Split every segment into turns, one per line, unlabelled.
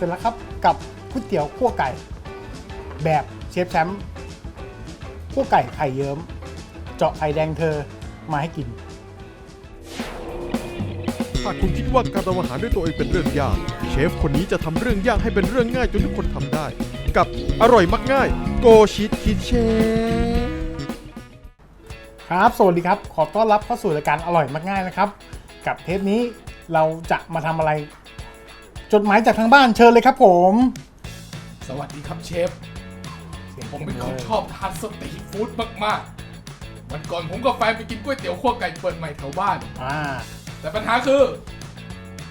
ร็จแล้วครับกับก๋วยเตี๋ยวคั่วไก่ แบบเชฟแชมป์คั่วไก่ไข่เยิ้ม เจาะไข่แดงเธอมาให้กิน
ถ้าคุณคิดว่าการทำอาหารด้วยตัวเองเป็นเรื่องยาก เชฟคนนี้จะทำเรื่องยากให้เป็นเรื่องง่ายจนทุกคนทำได้ กับอร่อยมักง่าย โกชิตคิดเชฟ
ครับ สวัสดีครับ ขอต้อนรับเข้าสู่รายการอร่อยมากง่ายนะครับ กับเทปนี้เราจะมาทำอะไร จดหมายจากทางบ้านเชิญเลยครับผม
สวัสดีครับเชฟ
เสียง
ผมเป็น
ล
คน
ย
ชอบทานสตรีทฟู้ดมากๆ วันก่อนผมกับแฟนไปกินก๋วยเตี๋ยวขั้วไก่เปิดใหม่แถวบ้าน
อ่า
แต่ปัญหาคือ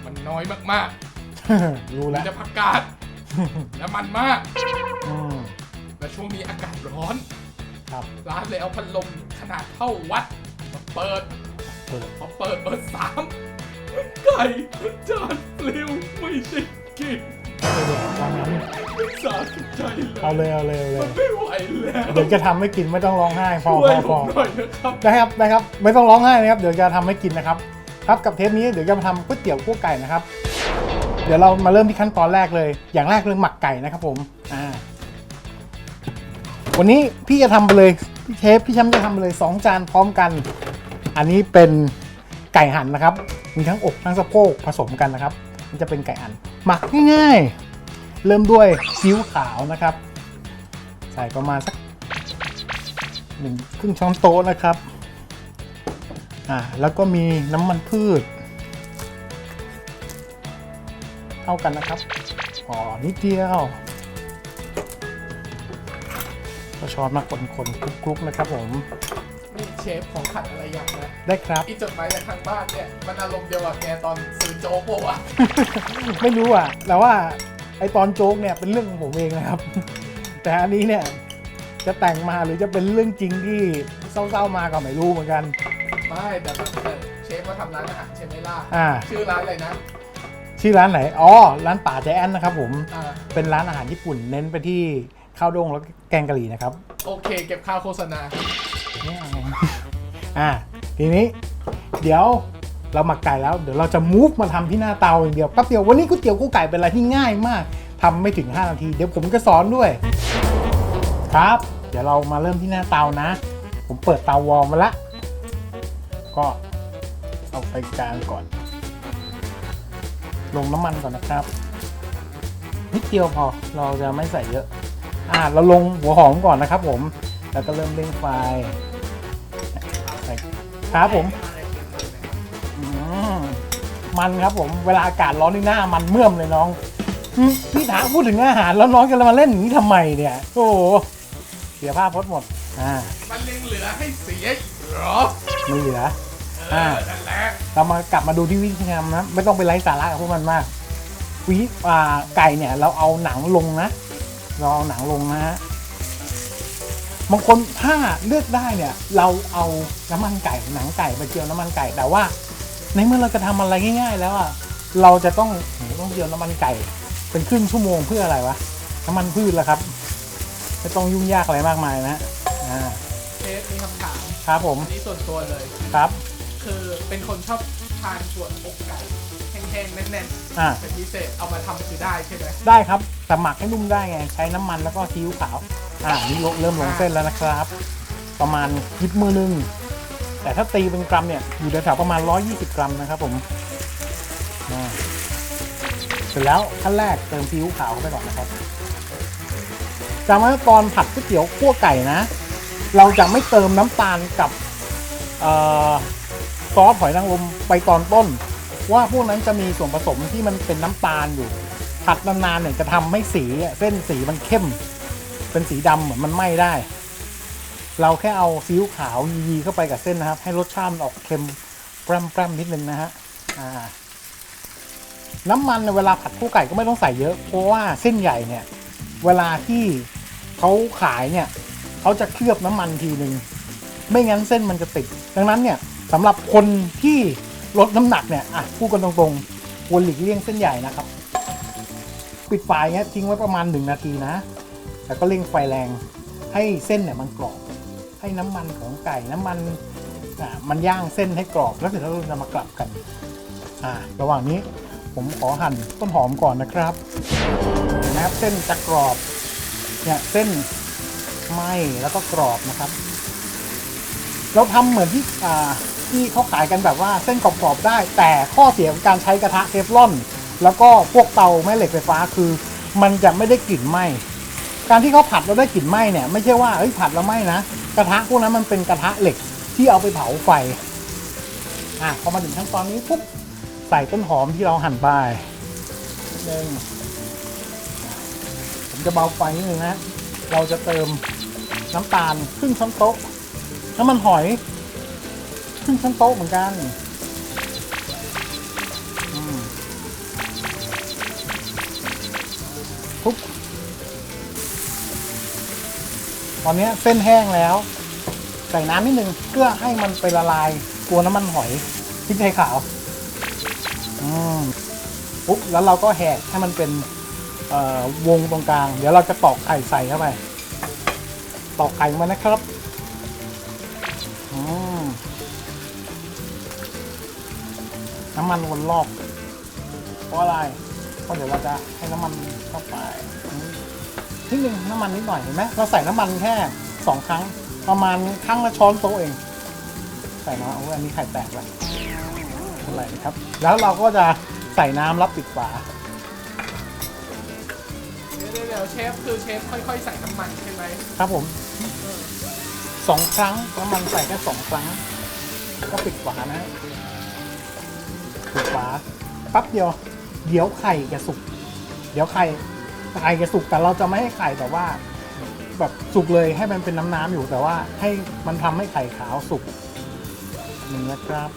มันน้อยมาก
รู้
ๆ
แล้
มั
วน
จะผักกาด และมันมาก
อืม
และช่วงนี้อากาศร้อน
ครับ
ร้านเลยเอาพัดลมขนาดเท่าวัดมาเปิด
เปิด
พอเปิดเบอร์สาม ไก่จานปลิวไม่ได้กิน
เดี๋ยววางนั้น
สาใจเลย
เอาเลยเอาเลยเอาเล
มั
ย
นไม่ไหวแล้ว
เดี๋ยวจะทำให้กินไม่ต้องร้องไห้พอ
ช่ว
พ
ย
อ
ผ
พอ
มหน่อยนะครับ
ได้ครับได้ครับไม่ต้องร้องไห้นะครับ เดี๋ยวจะทำให้กินนะครับ ครับกับเทปนี้เดี๋ยวจะมาทำก๋วยเตี๋ยวคั่วไก่นะครับ เดี๋ยวเรามาเริ่มที่ขั้นตอนแรกเลย อย่างแรกเลยหมักไก่นะครับผมอ่าวันนี้พี่จะทำไปเลยพี่เชฟพี่แชมป์จะทำไปเลยสองจานพร้อมกัน อันนี้เป็นไก่หั่นนะครับ มีทั้งอกทั้งสะโพกผสมกันนะครับ มันจะเป็นไก่หั่นหมักง่ายๆ เริ่มด้วยซีอิ๊วขาวนะครับ ใส่ประมาณสักหนึ่งครึ่งช้อนโต๊ะนะครับอ่าแล้วก็มีน้ำมันพืชเท่ากันนะครับอ๋อนิดเดียวก็ช้อนมาคนๆคลุกๆนะครับผม
เชฟของขัดอะไรอย่างนะ
ได้ครับ
อีจดหมายจากทางบ้านเนี่ยมันอารมณ์เดียวกับแกตอนซื้อโจ๊กปะวะ
ไม่รู้อะ แต่ว่าไอตอนโจ๊กเนี่ยเป็นเรื่องของผมเองนะครับ แต่อันนี้เนี่ยจะแต่งมาหรือจะเป็นเรื่องจริงที่เศร้าๆมาก็ไม่รู้เหมือนกัน
ไม่แต่แต่เชฟมาทำร้านอาหารใช่ไหมล่ะ
อ่า
ชื่อร้านอะไรนะ
ชื่อร้านไหน อ๋อ ร้านป่าใจแอนนะครับผม
อ่า
เป็นร้านอาหารญี่ปุ่นเน้นไปที่ข้าวด้งแล้วก็แกงกะหรี่นะครับ
โอเค เก็บค่าโฆษณา
ไม่เอา อ่าทีนี้เดี๋ยวเราหมักไก่แล้ว เดี๋ยวเราจะมูฟมาทำที่หน้าเตาอย่างเดียวแป๊บเดียววันนี้ก๋วยเตี๋ยวกู้ไก่เป็นอะไรที่ง่ายมากทำไม่ถึง 5 นาที เดี๋ยวผมจะสอนด้วย ครับ เดี๋ยวเรามาเริ่มที่หน้าเตานะ ผมเปิดเตาวอร์มมาละ ก็เอาไฟกลางก่อน ลงน้ำมันก่อนนะครับนิดเดียวพอเราจะไม่ใส่เยอะ อ่าเราลงหัวหอมก่อนนะครับผม แล้วก็เริ่มเร่งไฟ ครับผมอืมมันครับผม เวลาอากาศร้อนนี่หน้ามันเมื่อมเลยน้องอืมพี่ถามพูดถึงอาหารแล้วน้องจะมาเล่นอย่างนี้ทำไมเนี่ย โอ้โหเสียภาพพจน์หมด อ่า
มันยังเหลือให้เสียอีกเหรอ
ไม่เหลือ
เอ
อ่า
อนั่นแหละ
เรามากลับมาดูที่วิธีทำนะ ไม่ต้องไปไร้สาระกับพวกมันมากวิอ่าไก่เนี่ย เราเอาหนังลงนะ เราเอาหนังลงนะฮะ บางคนถ้าเลือกได้เนี่ย เราเอาน้ำมันไก่หนังไก่ไปเจียวน้ำมันไก่ แต่ว่า ในเมื่อเราจะทำอะไรง่าย ๆ แล้วอะเราจะต้องโหต้องเจียวน้ำมันไก่ เป็นครึ่งชั่วโมงเพื่ออะไรวะน้ำมันพืชละครับไม่ต้องยุ่งยากอะไรมากมายนะอ่า
เชฟมีคำถาม
ครับผม
อันนี้ส่วนตัวเลย
ครับ
คือเป็นคนชอบทานส่วนอกไก่แห้งๆแน่น
อ่า
ๆเป็นพิเศษเอามาทำคือได้ใช่ไหม
ได้ครับแต่หมักให้นุ่มได้ไงใช้น้ำมันแล้วก็ซีอิ๊วขาว อ่านี่ลงเริ่มลงเส้นแล้วนะครับ ประมาณยิบมือหนึ่งแต่ถ้าตีเป็นกรัมเนี่ยอยู่แถวๆประมาณ 120 กรัมนะครับผมเสร็จแล้วขั้นแรกเติมซีอิ๊วขาวเข้าไปก่อนนะครับจำไว้ตอนผัดก๋วยเตี๋ยวคั่วไก่นะ เราจะไม่เติมน้ำตาลกับซอสหอยนางรมไปตอนต้น ว่าพวกนั้นจะมีส่วนผสมที่มันเป็นน้ำตาลอยู่ ผัดนานๆเนี่ยจะทำให้สีเส้นสีมันเข้ม เป็นสีดำเหมือนมันไหม้ได้ เราแค่เอาซีอิ๊วขาวยีเข้าไปกับเส้นนะครับ ให้รสชาติมันออกเค็มแปร่มๆนิดนึงนะฮะอ่าน้ำมันเนี่ยเวลาผัดคู่ไก่ก็ไม่ต้องใส่เยอะ เพราะว่าเส้นใหญ่เนี่ย เวลาที่เขาขายเนี่ยเขาจะเคลือบน้ำมันทีหนึ่งไม่งั้นเส้นมันจะติด ดังนั้นเนี่ยสำหรับคนที่ลดน้ำหนักเนี่ยอะพูดกันตรงๆควรหลีกเลี่ยงเส้นใหญ่นะครับ ปิดไฟเงี้ยทิ้งไว้ประมาณ1นาทีนะ แล้วก็เร่งไฟแรงให้เส้นเนี่ยมันกรอบ ให้น้ำมันของไก่น้ำมันอ่ามันย่างเส้นให้กรอบแล้วเสร็จแล้วเราจะมากลับกันอ่าระหว่างนี้ผมขอหั่นต้นหอมก่อนนะครับนะครับเส้นจะกรอบเนี่ยเส้นไหมแล้วก็กรอบนะครับ เราทำเหมือนที่อ่าที่เขาขายกันแบบว่าเส้นกรอบๆได้ แต่ข้อเสียของการใช้กระทะเทฟลอน แล้วก็พวกเตาแม่เหล็กไฟฟ้าคือ มันจะไม่ได้กลิ่นไหม การที่เขาผัดแล้วได้กลิ่นไหม้เนี่ยไม่ใช่ว่าเฮ้ยผัดแล้วไหม้นะกระทะพวกนั้นมันเป็นกระทะเหล็กที่เอาไปเผาไฟอะพอมาถึงขั้นตอนนี้ปุ๊บใส่ต้นหอมที่เราหั่นไปนิดนึงผมจะเบาไฟนิดนึงนะเราจะเติมน้ำตาลครึ่งช้อนโต๊ะน้ำมันหอยครึ่งช้อนโต๊ะเหมือนกันอืมทุบ ตอนนี้เส้นแห้งแล้ว ใส่น้ำนิดนึงเพื่อให้มันไปละลายตัวน้ำมันหอยพริกไทยขาวอืมปุ๊บแล้วเราก็แหกให้มันเป็นวงตรงกลาง เดี๋ยวเราจะตอกไข่ใส่เข้าไปตอกไข่มานะครับน้ำมันวนรอบเพราะอะไรเพราะเดี๋ยวเราจะให้น้ำมันเข้าไป นิดนึงน้ำมันนิดหน่อยเห็นไหมเราใส่น้ำมันแค่สองครั้ง ประมาณครั้งละช้อนโต๊ะเอง ใส่มาโอ้ยอันนี้ไข่แตกเลยไม่เป็นไรนะครับ แล้วเราก็จะใส่น้ำรับปิดฝา
เดี๋ยวเดี๋ยวเชฟคือเชฟค่อยๆใส่น้ำมันใช่ไหม
ครับผมสองครั้งน้ำมันใส่แค่สองครั้ง ก็ปิดฝานะฮะปิดฝาปั๊บเดียว เดี๋ยวไข่จะสุก เดี๋ยวไข่ ไข่จะสุกแต่เราจะไม่ให้ไข่แบบว่า แบบสุกเลยให้มันเป็นน้ำๆอยู่แต่ว่าให้มันทำให้ไข่ขาวสุกนี่นะครับ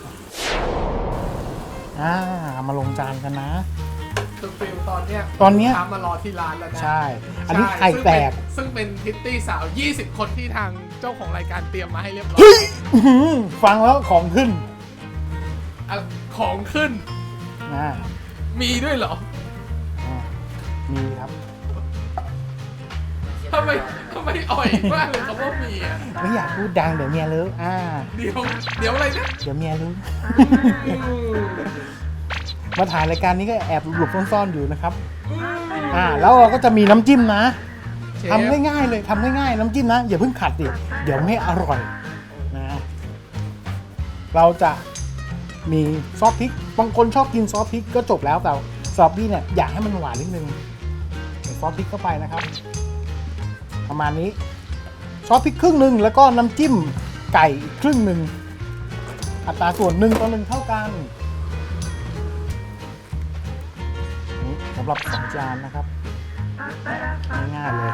อ่ามาลงจานกันนะ
คือฟิลตอนเนี้ย
ตอนเนี้ย
ลูกค้ามารอที่ร้านแล้วนะ
ใช่ อันนี้ไข่แตก
ซึ่งเป็นซึ่งเป็นพิตตี้สาว 20 คนที่ทางเจ้าของรายการเตรียมมาให้เรียบร้อย
อื้อหือฟังแล้วของขึ้น
อะของขึ้น
อ่า
มีด้วยเหรอ
อ่ามีครับ
ทำไมทำไมอ่อยมากเลยคำว่ามีอะ
ไม่อยากพูดดังเดี๋ยวเมียรู้อ่า
เดี๋ยวเดี๋ยวอะไรนะ
เดี๋ยวเมียรู้
อืม
มาถ่ายรายการนี้ก็แอบหลบๆซ่อนๆอยู่นะครับ อ่า แล้วเราก็จะมีน้ำจิ้มนะ
เชฟ
ทำง่ายๆเลยทำง่ายๆน้ำจิ้มนะ อย่าเพิ่งขัดดิเดี๋ยวไม่อร่อยนะ เราจะมีซอสพริกบางคนชอบกินซอสพริกก็จบแล้วแต่ซอสพี่เนี่ยอยากให้มันหวานนิดนึงใส่ซอสพริกเข้าไปนะครับ ประมาณนี้ซอสพริกครึ่งหนึ่งแล้วก็น้ำจิ้มไก่อีกครึ่งหนึ่งอัตราส่วนหนึ่งต่อหนึ่งเท่ากันนี่สำหรับสองจานนะครับ ง่ายๆเลย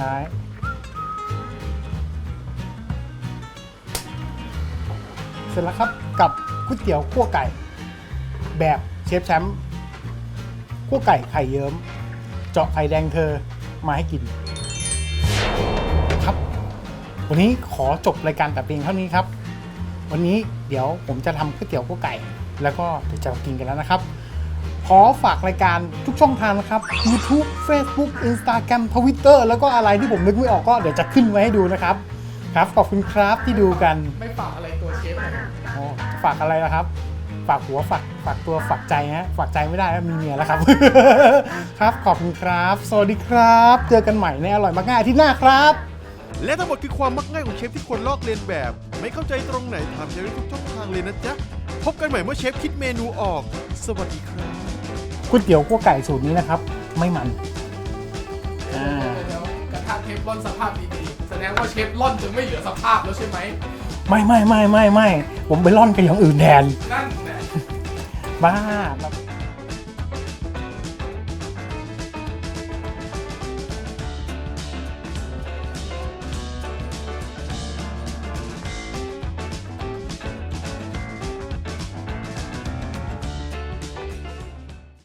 ท้าย เสร็จแล้วครับกับก๋วยเตี๋ยวคั่วไก่ แบบเชฟแชมป์คั่วไก่ไข่เยิ้ม เจาะไข่แดงเธอมาให้กิน ครับ วันนี้ขอจบรายการแต่เพียงเท่านี้ครับ วันนี้เดี๋ยวผมจะทำก๋วยเตี๋ยวคั่วไก่ แล้วก็เดี๋ยวจะกินกันแล้วนะครับ ขอฝากรายการทุกช่องทางนะครับ YouTube Facebook Instagram Twitter แล้วก็อะไรที่ผมนึกไม่ออกก็เดี๋ยวจะขึ้นไว้ให้ดูนะครับ ครับขอบคุณครับที่ดูกัน
ไม่ฝากอะไรตัวเชฟเลย
อ๋อฝากอะไรนะครับ ฝากหัวฝากฝากตัวฝากใจฮะฝากใจไม่ได้แล้วมีเมียแล้วครับ ครับขอบคุณครับ สวัสดีครับ เจอกันใหม่ในอร่อยมากง่ายอาที่หน้าครับ
และทั้งหมดคือความมักง่ายของเชฟที่ควรลอกเลียนแบบ ไม่เข้าใจตรงไหนถามเชฟได้ทุกช่องทางเลยนะจ๊ะ พบกันใหม่เมื่อเชฟคิดเมนูออก สวัสดีครับ
ก๋วยเตี๋ยวคั่วไก่สูตรนี้นะครับ ไม่มัน อ่า
เดี๋ยวกระทะเทฟลอนสภาพดีๆ แสดงว่าเชฟล่อนจะไม่เหลือสภาพแล้วใช่ไหม
ไม่ไม่ไม่ไม่ไม่ผมไปร่อนกับอย่างอื่นแทน
นั่นแหละ
บ้าแบบ